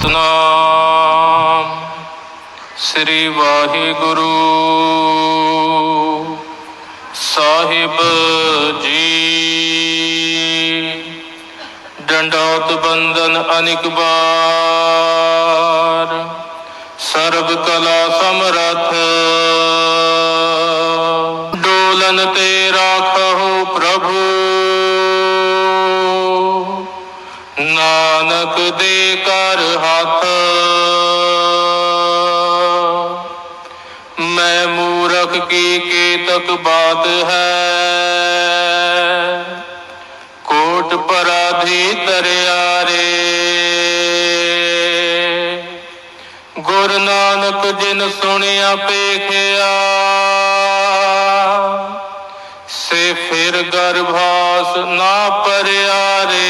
ਸਤਨਾਮ। ਸ੍ਰੀ ਵਾਹਿਗੁਰੂ। ਸਾਹਿਬ ਜੀ। ਡੰਡਾਤ ਬੰਦਨ ਅਨਿਕ ਬਾਰ ਸਰਬ ਕਲਾ ਸਮਰਥ। ਡੋਲਨ ਤੇ ਰਾਖਹੁ ਪ੍ਰਭੂ। ਨਾਨਕ ਦੇ ਕਰ ਹੱਥ। ਮੈਂ ਮੂਰਖ ਕੀ ਕੇਤਕ ਬਾਤ ਹੈ। ਕੋਟ ਪਰਾਧੀ ਤਰਿਆਰੇ ਗੁਰ ਨਾਨਕ ਜਿਨ ਸੁਣਿਆ ਪੇਖਿਆ ਸੇ ਫਿਰ ਗਰਭਾਸ ਨਾ ਪਰਿਆਰੇ।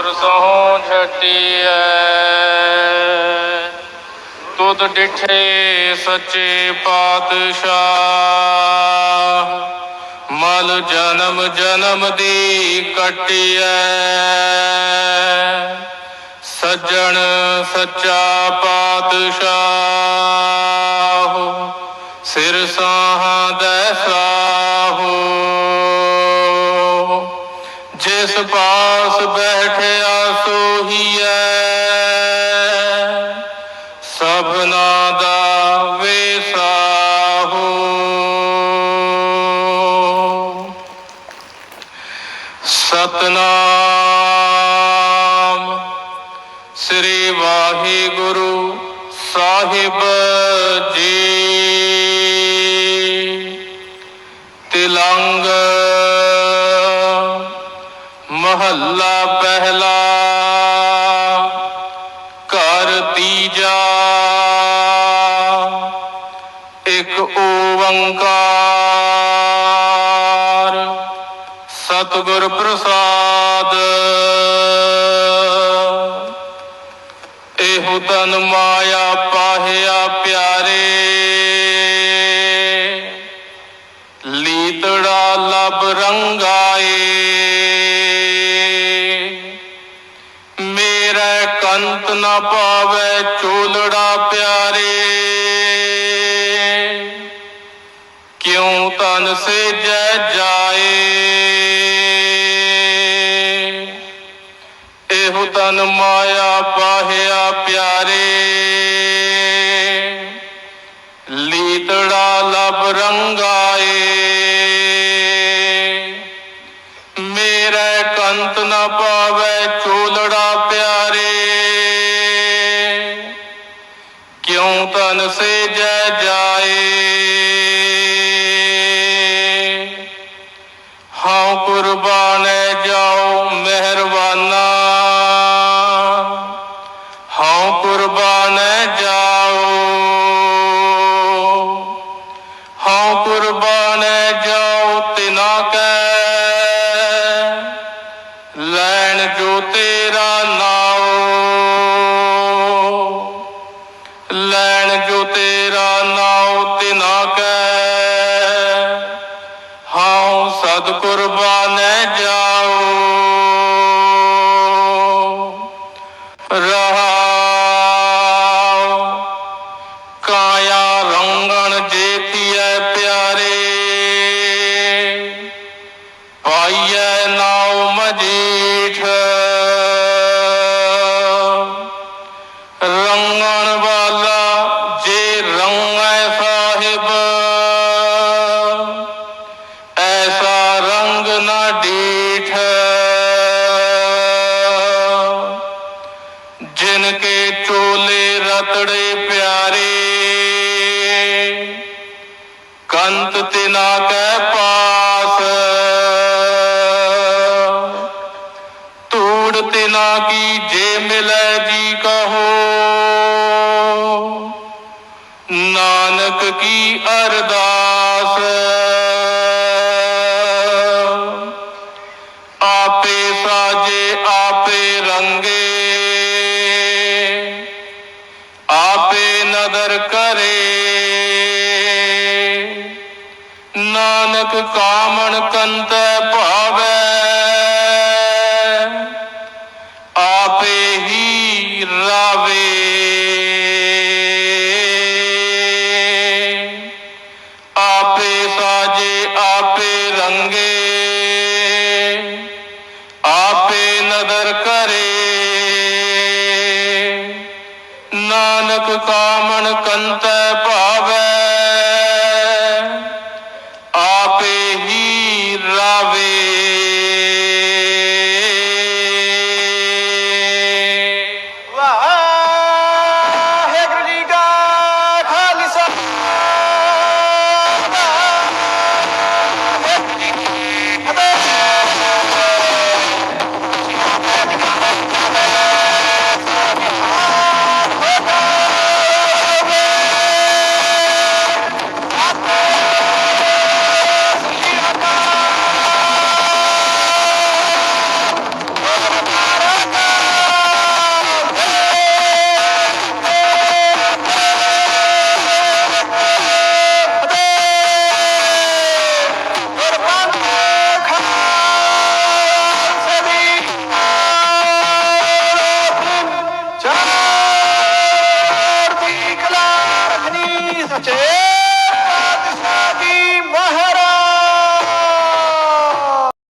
ਅਸਹੋਂ ਪੁਰਸਹੋਂ ਝਟਿਐ ਤੁਧ ਡਿਠੇ ਸੱਚੇ ਪਾਤਸ਼ਾਹ। ਮਲ ਜਨਮ ਜਨਮ ਦੀ ਕਟਿਐ। ਸੱਜਣ ਸੱਚਾ ਪਾਤਸ਼ਾਹ। ਸਿਰ ਸਾਹਾਂ ਦੇ ਸਾਹੋ ਜਿਸ ਪਾ ਸਤਨਾਮ। ਸ੍ਰੀ ਵਾਹਿਗੁਰੂ ਸਾਹਿਬ ਜੀ। ਤਿਲੰਗ ਮਹੱਲਾ ਪਹਿਲਾ। ਘਰ ਤੀਜਾ। ਇੱਕ ਓੰਕਾਰ। ਸਤਿਗੁਰ ਪ੍ਰਸਾਦ। ਇਹੋ ਤਨ ਮਾਇਆ ਪਾਹਿਆ ਪਿਆਰੇ। ਲੀਤੜਾ ਲਬ ਰੰਗਾਏ। ਮੇਰਾ ਕੰਤ ਨਾ ਪਾਵੇ ਚੋਲੜਾ ਪਿਆਰੇ। ਕਿਉ ਤਨ ਸੇ ਜੈ ਜਾਏ? ਇਹੋ ਤਨ ਮਾਇਆ ਪਾਹਿਆ ਪਿਆਰੇ। ਲੀਤੜਾ ਲਬ ਰੰਗਾਏ ਮੇਰੇ ਕੰਤ ਨਾ ਪਾਵੇ ਚੋਲੜਾ ਪਿਆਰੇ। ਕਿਉਂ ਤਨ ਸੇ ਜੈ ਜਾਏ? ਹਾਂ ਜਿਨ ਕੇ ਚੋਲੇ ਰਤੜੇ ਪਿਆਰੇ। ਕੰਤ ਤੇ ਨਾ ਕਹਿ ਪਾਸ। ਧੂੜ ਤੇ ਨਾ ਕੀ ਜੇ ਮਿਲੈ ਜੀ ਕਹੋ। ਨਾਨਕ ਕੀ ਅਰਦਾਸ। ਆਪੇ ਸਾਜੇ ਕਾਮਣ ਕੰਤ ਭਾਵੇ ਆਪੇ ਹੀ ਰਾਵੇ। ਆਪੇ ਸਾਜੇ ਆਪੇ ਰੰਗੇ